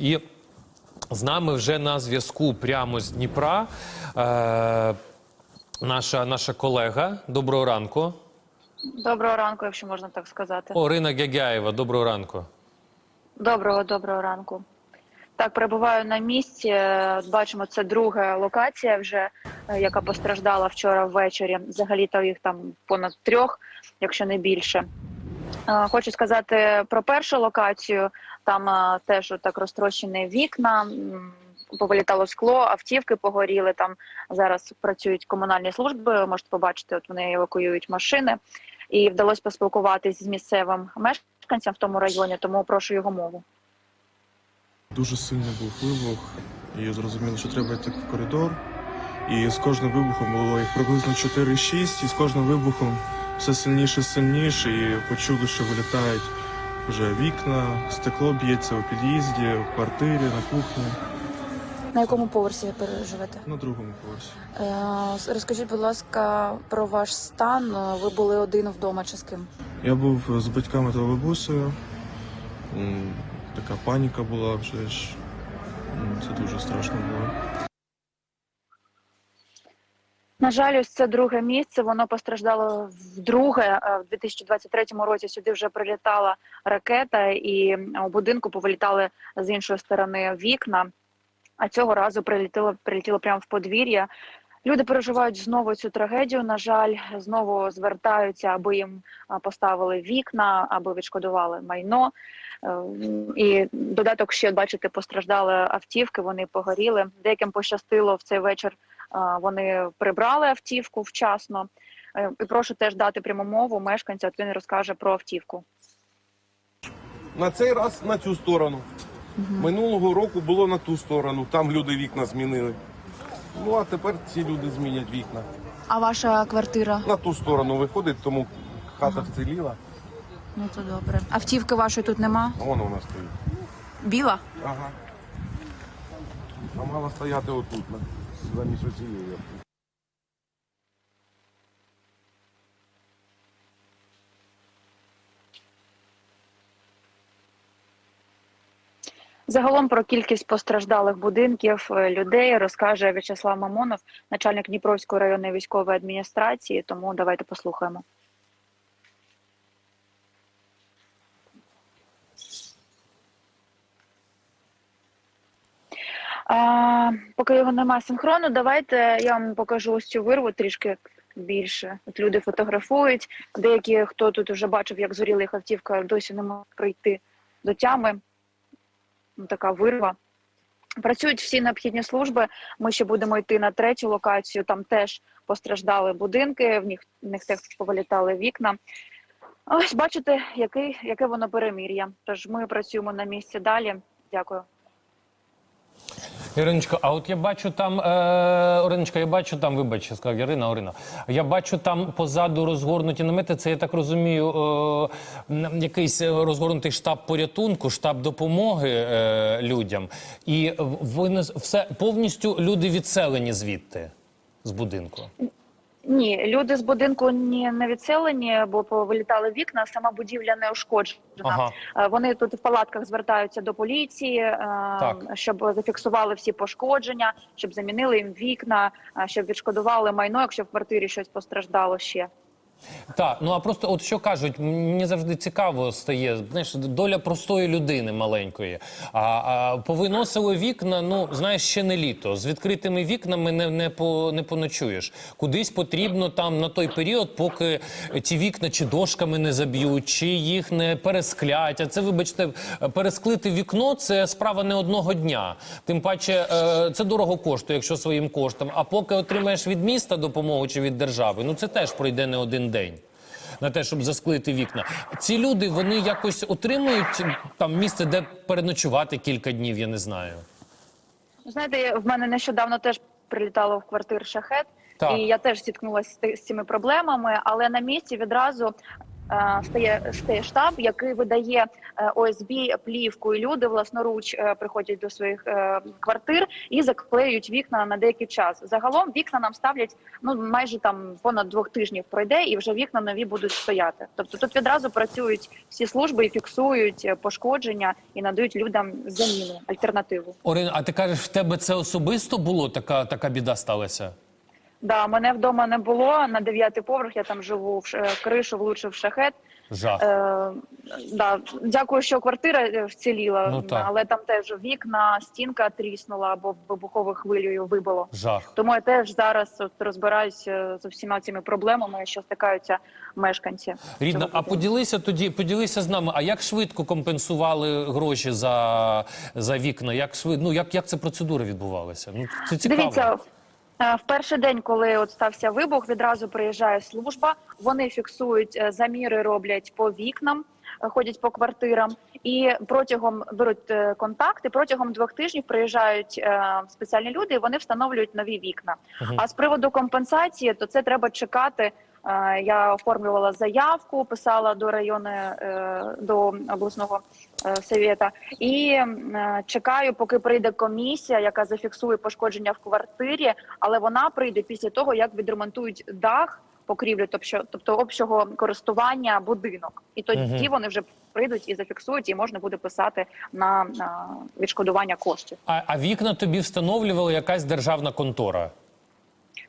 І з нами вже на зв'язку прямо з Дніпра. Е, наша, наша колега. Доброго ранку. Доброго ранку, якщо можна так сказати. Орина Гягяєва. Доброго ранку. Доброго, доброго ранку. Так, перебуваю на місці. Е, Бачимо, це друга локація, вже е, яка постраждала вчора ввечері. Взагалі то їх там понад трьох, якщо не більше. Е, Хочу сказати про першу локацію. Там е, теж так розтрощені вікна, повилітало скло, автівки погоріли. Там зараз працюють комунальні служби. Можете побачити, от вони евакуюють машини. І вдалося поспілкуватись з місцевим мешканцем в тому районі, тому прошу його мову. Дуже сильний був вибух, і зрозуміло, що треба йти в коридор. І з кожним вибухом було їх приблизно 4-6, і з кожним вибухом все сильніше, сильніше, і почули, що вилітають вже вікна, стекло б'ється у під'їзді, в квартирі, на кухні, На якому поверсі ви переживете? на другому поверсі. Е, Розкажіть, будь ласка, про ваш стан. Ви були один вдома чи з ким? Я був з батьками та бабусею. Така паніка була вже ж. Це дуже страшно було. На жаль, ось це друге місце. Воно постраждало вдруге. В 2023 році сюди вже прилітала ракета, і у будинку повилітали з іншої сторони вікна. А цього разу прилетіло прилетіло прямо в подвір'я. Люди переживають знову цю трагедію. На жаль, знову звертаються, аби їм поставили вікна, аби відшкодували майно. Е, І додаток ще бачите, постраждали автівки. Вони погоріли. Деяким пощастило в цей вечір. Вони прибрали автівку вчасно. Е, І прошу теж дати пряму мову мешканця. От він розкаже про автівку. На цей раз на цю сторону. Минулого року було на ту сторону. Там люди вікна змінили. Ну а тепер ці люди змінять вікна. А ваша квартира? На ту сторону виходить, тому хата вціліла. Ну то добре. Автівки вашої тут нема? А Вон вона стоїть. Біла? Ага. А мала стояти отут, замість оцієї. Загалом про кількість постраждалих будинків е, людей розкаже В'ячеслав Мамонов, начальник Дніпровської районної військової адміністрації. Тому давайте послухаємо. А, поки його немає синхрону, давайте я вам покажу ось цю вирву трішки більше. От люди фотографують. Деякі, хто тут вже бачив, як згоріла їх автівка, досі не можуть прийти до тями. Така вирва. Працюють всі необхідні служби. Ми ще будемо йти на третю локацію. Там теж постраждали будинки, в них в них теж повилітали вікна. Ось бачите, який, яке воно перемір'я. Тож ми працюємо на місці далі. Дякую. Іриночко, а от я бачу там, е, Ориночка, я бачу там, вибачте, сказав Ярина, Орина. Я бачу там позаду розгорнуті намети. Це я так розумію, е, якийсь е, розгорнутий штаб порятунку, штаб допомоги е, людям. І вони все повністю люди відселені звідти з будинку. Ні, люди з будинку ні не відселені, бо повилітали вікна. Сама будівля не ушкоджена. Ага. Е, Вони тут в палатках звертаються до поліції, е, Так. щоб зафіксували всі пошкодження, щоб замінили їм вікна, е, щоб відшкодували майно, якщо в квартирі щось постраждало ще. Так, ну а просто от що кажуть, мені завжди цікаво стає, знаєш, доля простої людини маленької. А, а повиносили вікна, ну знаєш, ще не літо. З відкритими вікнами не, не, по, не поночуєш. Кудись потрібно там на той період, поки ті вікна чи дошками не заб'ють, чи їх не пересклять. А це, вибачте, пересклити вікно це справа не одного дня. Тим паче, е, це дорого коштує, якщо своїм коштом. А поки отримаєш від міста допомогу чи від держави, ну це теж пройде не один день. На те, щоб засклити вікна, ці люди вони якось отримують там місце, де переночувати кілька днів. Я не знаю. Знаєте, в мене нещодавно теж прилітало в квартир шахет, Так. і я теж зіткнулася з, цими проблемами, але на місці відразу стає стає штаб, який видає е, ОСБ плівку, і люди власноруч е, приходять до своїх е, квартир і заклеюють вікна на деякий час. Загалом вікна нам ставлять ну майже там понад двох тижнів пройде, і вже вікна нові будуть стояти. Тобто тут відразу працюють всі служби і фіксують е, пошкодження і надають людям заміну альтернативу. Орина, а ти кажеш, в тебе це особисто було? Така така біда сталася? Да, мене вдома не було на дев'ятий поверх. Я там живу в ш- кришу, влучив шахет. Жах. Е, да, дякую, що квартира е, вціліла, Ну, так. але там теж вікна, стінка тріснула або вибуховою хвилею вибило. Жах. Тому я теж зараз от розбираюся з усіма цими проблемами, що стикаються мешканці. Рідна, а поділися тоді, поділися з нами. А як швидко компенсували гроші за, за вікна? Як швидко? Ну як, як ця процедура відбувалася? Ну це цікаво. Дивіться, е, в перший день, коли от стався вибух, відразу приїжджає служба. Вони фіксують е, заміри, роблять по вікнам, е, ходять по квартирам, і протягом беруть е, контакти. Протягом двох тижнів приїжджають е, спеціальні люди. і Вони встановлюють нові вікна. Мгм. А з приводу компенсації, то це треба чекати. Е, Я оформлювала заявку, писала до району е, до обласного е, совєта і чекаю, поки прийде комісія, яка зафіксує пошкодження в квартирі, але вона прийде після того, як відремонтують дах, покрівлю, тобто, тобто общого користування будинок, і тоді вони вже прийдуть і зафіксують, і можна буде писати на, на відшкодування коштів. А, а вікна тобі встановлювала якась державна контора.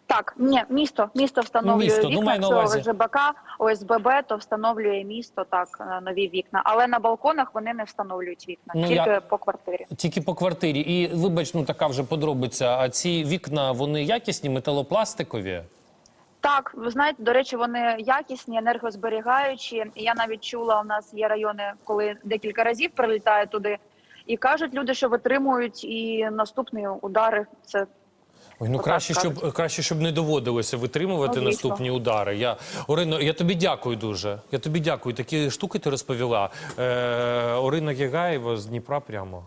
Так, ні, місто, місто встановлює Місто, ну, вікна. Якщо увазі. ОСББ, ОСББ, то встановлює місто так е, нові вікна. Але на балконах вони не встановлюють вікна, Ну, тільки я- по квартирі. Тільки по квартирі. І вибач, ну така вже подробиця. А ці вікна вони якісні, металопластикові? Так, ви знаєте, до речі, вони якісні, енергозберігаючі. Я навіть чула, у нас є райони, коли декілька разів прилітає туди, і кажуть люди, що витримують і наступні удари. Це Ой, ну краще, щоб краще, щоб не доводилося витримувати Ну, наступні удари. Я Орино, я тобі дякую дуже. Я тобі дякую. Такі штуки ти розповіла. Е, Орина Гігаєва з Дніпра прямо.